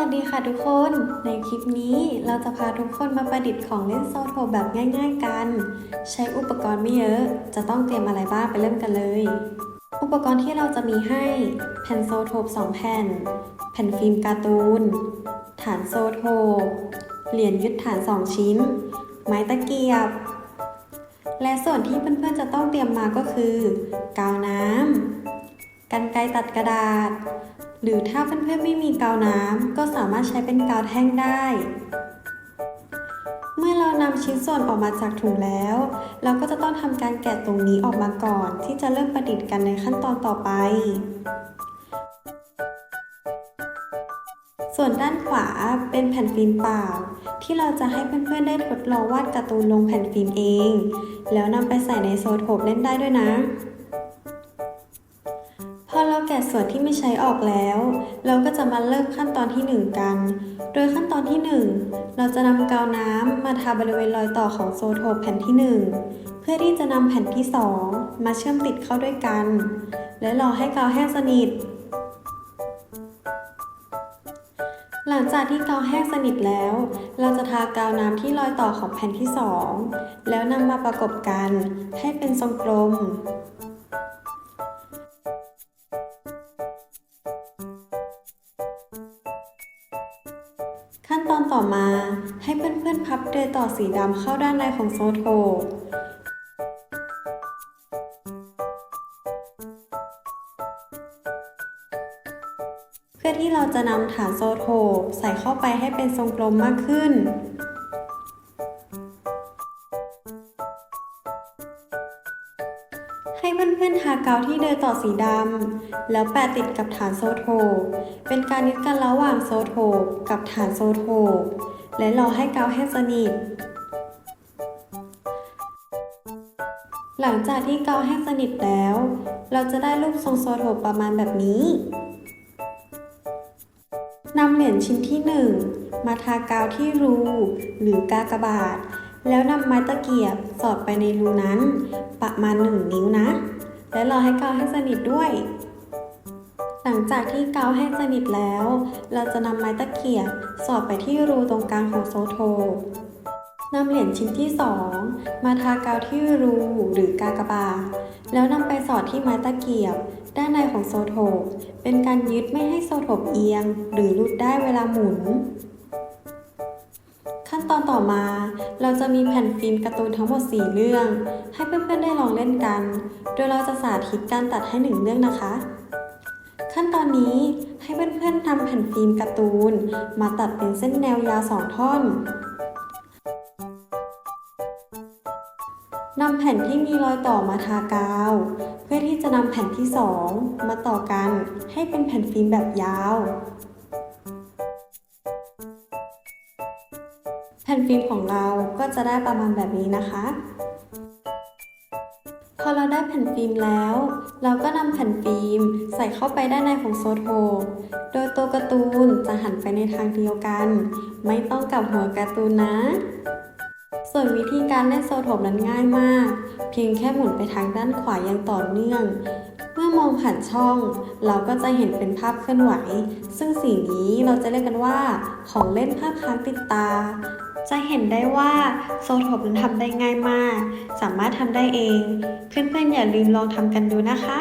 วัสดีค่ะทุกคน ในคลิปนี้เราจะพาทุกคนมาประดิษฐ์ของเล่นโซโทแบบง่ายๆกัน ใช้อุปกรณ์ไม่เยอะ จะต้องเตรียมอะไรบ้างไปเริ่มกันเลย อุปกรณ์ที่เราจะมีให้แผ่นโซโทบ2แผ่น แผ่นฟิล์มการ์ตูน ฐานโซโทเหรียญยึดฐาน 2 ชิ้น ไม้ตะเกียบ และส่วนที่เพื่อนๆจะต้องเตรียมมาก็คือ กาวน้ำกันไกรตัดกระดาษ หรือถ้าเพื่อนๆไม่มีกาวน้ำก็สามารถใช้เป็นกาวแท่งได้ เมื่อเรานำชิ้นส่วนออกมาจากถุงแล้ว เราก็จะต้องทำการแกะตรงนี้ออกมาก่อน ที่จะเริ่มประดิษฐ์กันในขั้นตอนต่อไป ส่วนด้านขวาเป็นแผ่นฟิล์มเปล่า ที่เราจะให้เพื่อนๆได้ทดลองวาดการ์ตูนลงแผ่นฟิล์มเอง แล้วนำไปใส่ในโซโทปเล่นได้ด้วยนะ แกะส่วนที่ไม่ใช้ออกแล้ว เราก็จะมาเริ่มขั้นตอนที่ 1 กัน โดยขั้นตอนที่ 1 เราจะนำกาวน้ำมาทาบริเวณรอยต่อของโซโทปแผ่นที่ 1 เพื่อที่จะนำแผ่นที่ 2 มาเชื่อมติดเข้าด้วยกัน และรอให้กาวแห้งสนิท หลังจากที่กาวแห้งสนิทแล้ว เราจะทากาวน้ำที่รอยต่อของแผ่นที่ 2 แล้วนำมาประกบกันให้เป็นทรงกลม ตอนต่อมาให้เพื่อนๆพับเดยต่อสีดำเข้าด้านในของโซโทเพื่อที่เราจะนำฐานโซโทใส่เข้าไปให้เป็นทรงกลมมากขึ้น ให้เพื่อนๆทากาวที่เดยต่อสีดำ แล้วแปะติดกับฐานโซโท เป็นการยึดกันระหว่างโซโทกับฐานโซโท และรอให้กาวแห้งสนิท หลังจากที่กาวแห้งสนิทแล้ว เราจะได้รูปทรงโซโทประมาณแบบนี้นำเหรียญชิ้นที่ 1 มาทากาวที่รูหรือกากบาท แล้วนำไม้ตะเกียบสอดไปในรูนั้น ประมาณ 1 นิ้วนะ และรอให้กาวแห้งสนิทด้วย หลังจากที่กาวแห้งสนิทแล้ว เราจะนำไม้ตะเกียบสอดไปที่รูตรงกลางของโซโทนำเหรียญชิ้นที่ 2 มาทากาวที่รูหรือกากบาทแล้วนำไปสอดที่ไม้ตะเกียบ ด้านในของโซโทปเป็นการยึดไม่ให้โซโทปเอียง หรือลุดได้เวลาหมุน ตอนต่อมาเราจะมีแผ่นฟิล์มการ์ตูนทั้งหมด 4 เรื่อง ให้เพื่อนๆได้ลองเล่นกัน โดยเราจะสาธิตการตัดให้ 1 เรื่องนะคะ ขั้นตอนนี้ให้เพื่อนๆทำแผ่นฟิล์มการ์ตูน มาตัดเป็นเส้นแนวยาว 2 ท่อนนำแผ่นที่มีรอยต่อมาทากาว เพื่อที่จะนำแผ่นที่ 2 มาต่อกันให้เป็นแผ่นฟิล์มแบบยาว ผ่นฟิล์มของเราก็จะได้ประมาณแบบนี้นะคะ พอเราได้แผ่นฟิล์มแล้ว เราก็นำแผ่นฟิล์มใส่เข้าไปด้านในของโซโทโดยตัวการ์ตูนจะหันไปในทางเดียวกัน ไม่ต้องกลับหัวการ์ตูนนะ ส่วนวิธีการเล่นโซโทปนั้นง่ายมาก เพียงแค่หมุนไปทางด้านขวาอย่างต่อเนื่อง เมื่อมองผ่านช่อง เราก็จะเห็นเป็นภาพเคลื่อนไหว ซึ่งสิ่งนี้เราจะเรียกกันว่า ของเล่นภาพค้างติดตา จะเห็นได้ว่าโซโทปนั้นทำได้ง่ายมาก สามารถทำได้เอง เพื่อนๆอย่าลืมลองทำกันดูนะคะ